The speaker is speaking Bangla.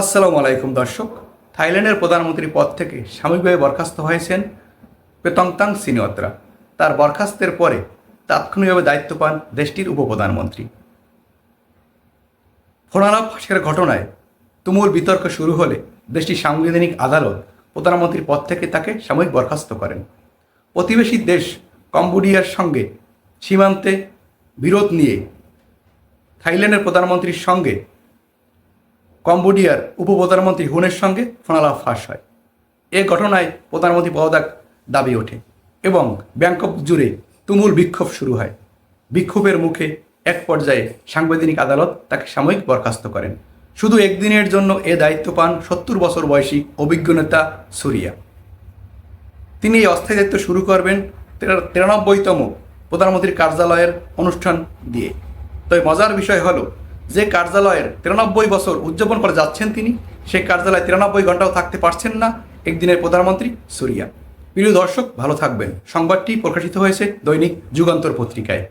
আসসালামু আলাইকুম দর্শক। থাইল্যান্ডের প্রধানমন্ত্রী পদ থেকে সাময়িকভাবে বরখাস্ত হয়েছেন পেতংতাং সিনিয়ত্রা। তার বরখাস্তের পরে তাৎক্ষণিকভাবে দায়িত্ব পান দেশটির উপপ্রধানমন্ত্রী। ফোনালাপ ফাঁসের ঘটনায় তুমুল বিতর্ক শুরু হলে দেশটির সাংবিধানিক আদালত প্রধানমন্ত্রীর পদ থেকে তাকে সাময়িক বরখাস্ত করেন। প্রতিবেশী দেশ কম্বোডিয়ার সঙ্গে সীমান্তে বিরোধ নিয়ে থাইল্যান্ডের প্রধানমন্ত্রীর সঙ্গে কম্বোডিয়ার উপপ্রধানমন্ত্রী হুনের সঙ্গে ফোনালাপ ফাঁস হয়। এ ঘটনায় প্রধানমন্ত্রী পদত্যাগ দাবি ওঠে এবং ব্যাংকক জুড়ে তুমুল বিক্ষোভ শুরু হয়। বিক্ষোভের মুখে এক পর্যায়ে সাংবিধানিক আদালত তাকে সাময়িক বরখাস্ত করেন। শুধু একদিনের জন্য এ দায়িত্ব পান সত্তর বছর বয়সী অভিজ্ঞ নেতা সুরিয়া। তিনি এই অস্থায়ী দায়িত্ব শুরু করবেন তেরা- তিরানব্বইতম প্রধানমন্ত্রীর কার্যালয়ের অনুষ্ঠান দিয়ে। তবে মজার বিষয় হলো যে কার্যালয়ের তিরানব্বই বছর উদযাপন করে যাচ্ছেন তিনি, সেই কার্যালয়ে তিরানব্বই ঘন্টাও থাকতে পারছেন না একদিনের প্রধানমন্ত্রী সুরিয়া। প্রিয় দর্শক, ভালো থাকবেন। সংবাদটি প্রকাশিত হয়েছে দৈনিক যুগান্তর পত্রিকায়।